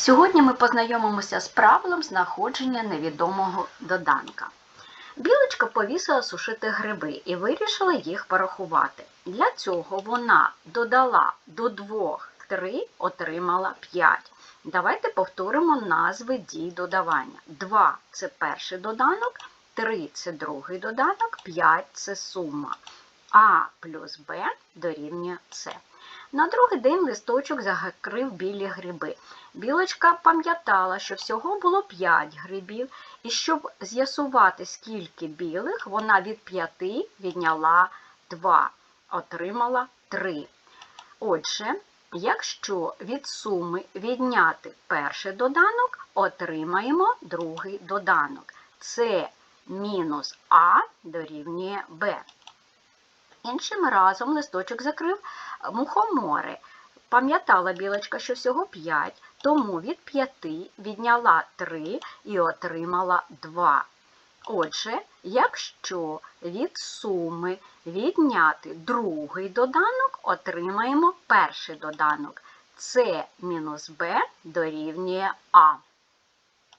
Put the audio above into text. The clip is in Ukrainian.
Сьогодні ми познайомимося з правилом знаходження невідомого доданка. Білочка повісила сушити гриби і вирішила їх порахувати. Для цього вона додала до двох 3, отримала 5. Давайте повторимо назви дій додавання. 2 – це перший доданок, 3 – це другий доданок, 5 – це сума. А плюс Б дорівнює С. На другий день листочок закрив білі гриби. Білочка пам'ятала, що всього було 5 грибів, і щоб з'ясувати, скільки білих, вона від 5 відняла 2, отримала 3. Отже, якщо від суми відняти перший доданок, отримаємо другий доданок. Це мінус А дорівнює Б. Іншим разом листочок закрив мухомори. Пам'ятала білочка, що всього 5, тому від 5 відняла 3 і отримала 2. Отже, якщо від суми відняти другий доданок, отримаємо перший доданок. С мінус Б дорівнює А.